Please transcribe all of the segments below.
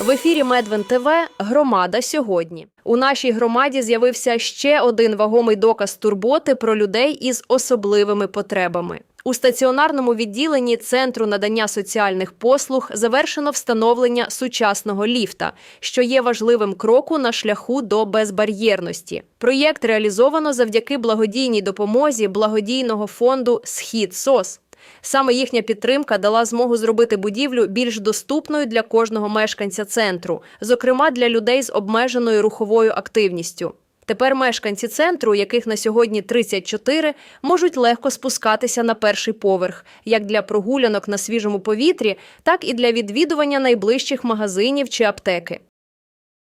В ефірі Медвин ТВ Громада сьогодні. У нашій громаді з'явився ще один вагомий доказ турботи про людей із особливими потребами. У стаціонарному відділенні Центру надання соціальних послуг завершено встановлення сучасного ліфта, що є важливим кроком на шляху до безбар'єрності. Проєкт реалізовано завдяки благодійній допомозі благодійного фонду Схід СОС. Саме їхня підтримка дала змогу зробити будівлю більш доступною для кожного мешканця центру, зокрема для людей з обмеженою руховою активністю. Тепер мешканці центру, яких на сьогодні 34, можуть легко спускатися на перший поверх, як для прогулянок на свіжому повітрі, так і для відвідування найближчих магазинів чи аптеки.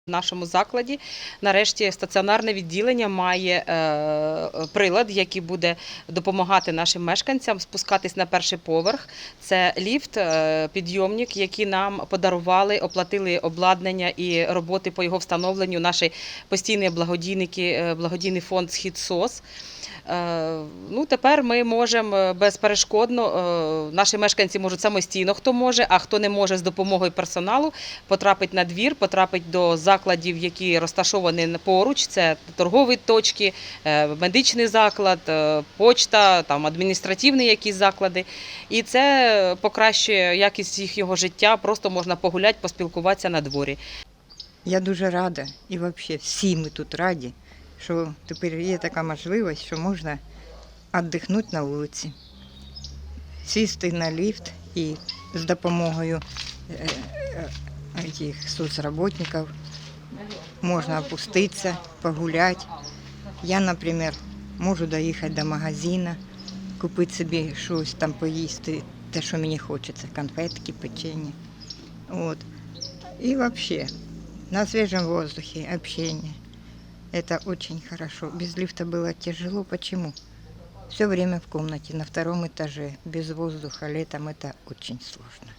В нашому закладі нарешті стаціонарне відділення має е, прилад, який буде допомагати нашим мешканцям спускатись на перший поверх. Це ліфт, е, підйомник, який нам подарували, оплатили обладнання і роботи по його встановленню. Наші постійні благодійники, е, благодійний фонд Схід СОС. Ну, тепер ми можемо безперешкодно, наші мешканці можуть самостійно, хто може, а хто не може з допомогою персоналу, потрапить на двір, потрапить до закладів, які розташовані поруч. Це торгові точки, е, медичний заклад, е, почта, там адміністративні якісь заклади. І це покращує якість їх його життя. Просто можна погуляти, поспілкуватися на дворі. Я дуже рада і взагалі всі ми тут раді, що тепер є така можливість, що можна віддихнути на вулиці, сісти на ліфт і з допомогою е, е, цих соцработників можна опуститися, погуляти. Я, наприклад, можу доїхати до магазину, купити собі щось там поїсти, те, що мені хочеться, конфетки, печення. От. І взагалі, на свежем воздухе, общение. Это очень хорошо. Без лифта было тяжело. Почему? Все время в комнате, на втором этаже, без воздуха летом это очень сложно.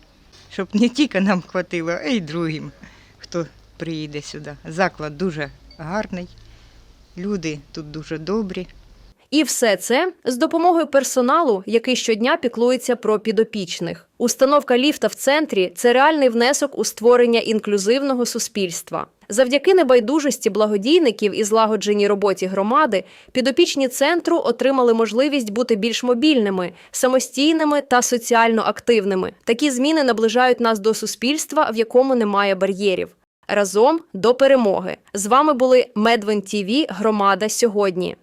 Щоб не тільки нам хватило, а й другим, хто Приїде сюди. Заклад дуже гарний, люди тут дуже добрі. І все це з допомогою персоналу, який щодня піклується про підопічних. Установка ліфта в центрі це реальний внесок у створення інклюзивного суспільства. Завдяки небайдужості благодійників і злагодженій роботі громади, підопічні центру отримали можливість бути більш мобільними, самостійними та соціально активними. Такі зміни наближають нас до суспільства, в якому немає бар'єрів. Разом до перемоги. З вами були Медвен ТІВІ Громада сьогодні.